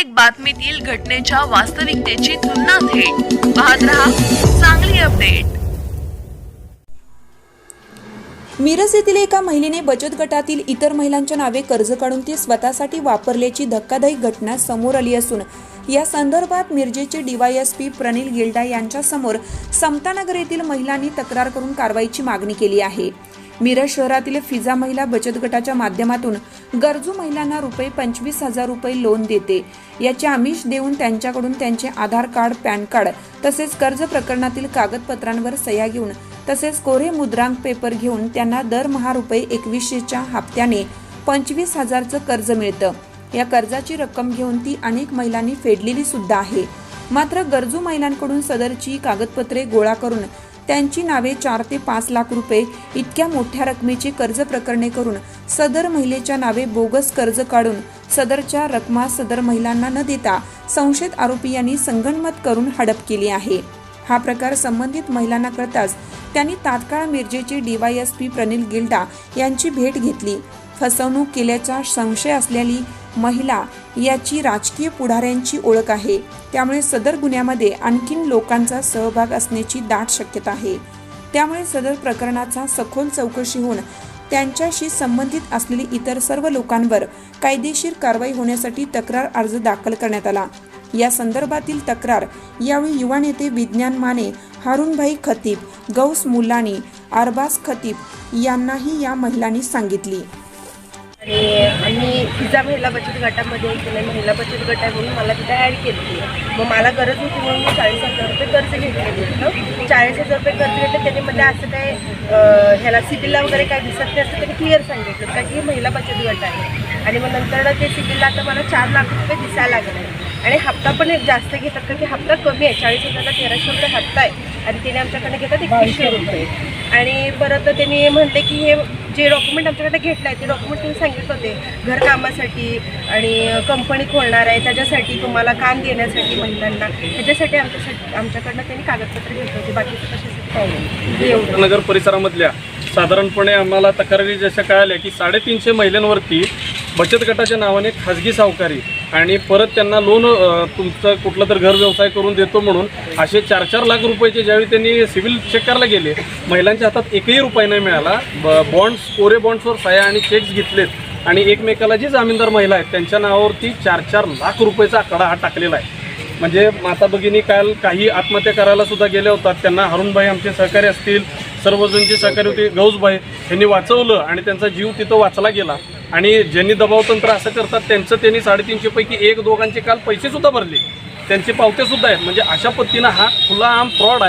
प्रत्येक बातमीतील घटनेच्या वास्तविकतेची तुलना थेट. पाहत रहा चांगली अपडेट. मिरज येथील एका महिलेने बचत गटातील इतर महिलांच्या नावे कर्ज काढून ती स्वतःसाठी वापरल्याची धक्कादायक घटना समोर आली असून या संदर्भात मिरजेचे डीवायएसपी प्रणिल गिल्डा यांच्यासमोर समतानगर येथील महिलांनी तक्रार करून कारवाईची मागणी केली आहे. मिरज शहरातील फिजा महिला बचत गटाच्या माध्यमातून गरजू महिलांना रुपये पंचवीस हजार रुपये लोन देते. याचे आमिष देऊन त्यांच्याकडून त्यांचे आधार कार्ड पॅन कार्ड तसेच कर्ज प्रकरणातील कागदपत्रांवर सह्या घेऊन तसेच कोरे मुद्रांक पेपर घेऊन त्यांना दरमहा रुपये एकवीसशेच्या हप्त्याने पंचवीस हजारचं कर्ज मिळतं. या कर्जाची रक्कम घेऊन ती अनेक महिलांनी फेडलेली सुद्धा आहे. मात्र गरजू महिलांकडून सदरची कागदपत्रे गोळा करून त्यांची नावे चार ते पाच लाख रुपये इतक्या मोठ्या रकमेची कर्ज प्रकरणे करून सदर महिलेच्या नावे बोगस कर्ज काढून सदरच्या रकमा सदर महिलांना न देता संशयित आरोपी यांनी संगणमत करून हडप केली आहे. हा प्रकार संबंधित महिलांना कळताच त्यांनी तात्काळ मिरजेचे डीवायएसपी प्रनिल गिल्डा यांची भेट घेतली. फसवणूक केल्याचा संशय असलेली महिला याची राजकीय पुढाऱ्यांची ओळख आहे. त्यामुळे सदर गुन्ह्यामध्ये आणखीन लोकांचा सहभाग असण्याची दाट शक्यता आहे. त्यामुळे सदर प्रकरणाचा सखोल चौकशी होऊन त्यांच्याशी संबंधित असलेली इतर सर्व लोकांवर कायदेशीर कारवाई होण्यासाठी तक्रार अर्ज दाखल करण्यात आला. या संदर्भातील तक्रार यावेळी युवा नेते विज्ञान माने हारुणभाई खतीब गौस मुलानी अरबास खतीब यांनाही या महिलांनी सांगितली. आणि मी तिचा महिला बचत गटामध्ये केलं महिला बचत गट आहे म्हणून मला तिथे ॲड केली मग मला गरज होती म्हणून मी चाळीस हजार रुपये कर्ज घेतलेले होतं. चाळीस हजार रुपये कर्ज घेतलं त्याच्यामध्ये असं काय ह्याला सिबिलला वगैरे काय दिसत नाही असं त्यांनी क्लिअर सांगितलं का की हे महिला बचत गट आहे. आणि मग नंतर ते सिबिलला आता मला चार लाख रुपये दिसायला लागले. आणि हप्ता पण एक जास्त घेतात का की हप्ता कमी आहे. चाळीस हजारला तेराशे रुपये हप्ता आहे. आणि त्याने आमच्याकडे घेतात एकवीसशे रुपये. आणि परत त्यांनी म्हणते की हे जे डॉक्युमेंट आमच्याकडे घेतलं आहे ते डॉक्युमेंट तुम्ही सांगितलं होते. घरकामासाठी आणि कंपनी खोलणार आहे त्याच्यासाठी तुम्हाला काम देण्यासाठी महिलांना. त्याच्यासाठी आमच्यासाठी आमच्याकडनं त्यांनी कागदपत्र घेतले होते. बाकीचं कशासाठी काय नाही. एवढं. नगर परिसरामधल्या साधारणपणे आम्हाला तक्रारी जशा कळाल्या की साडेतीनशे महिलांवरती बचत गटाच्या नावाने खाजगी सावकारी आणि परत त्यांना लोन तुमचं कुठलं तर घर व्यवसाय करून देतो म्हणून असे चार चार लाख रुपयाचे ज्यावेळी त्यांनी सिव्हिल चेक करायला गेले महिलांच्या हातात एकही रुपये नाही मिळाला. ब बॉन्ड्स कोरे बॉन्ड्सवर सह्या आणि चेक्स घेतलेत. आणि एकमेकाला जी जामीनदार महिला आहेत त्यांच्या नावावरती चार चार लाख रुपयाचा आकडा हा टाकलेला आहे. म्हणजे माता भगिनी काल काही आत्महत्या करायला सुद्धा गेल्या होतात. त्यांना हरुणभाई आमचे सहकारी असतील सर्वजण जे सहकारी होते. गौसभाई यांनी वाचवलं आणि त्यांचा जीव तिथं वाचला गेला. आणि ज्यांनी दबावतंत्र असं करतात त्यांचं त्यांनी साडेतीनशेपैकी एक दोघांचे काल पैसेसुद्धा भरले. त्यांचे पावतेसुद्धा आहेत. म्हणजे अशा पद्धतीनं हा खुला आम फ्रॉड आहे.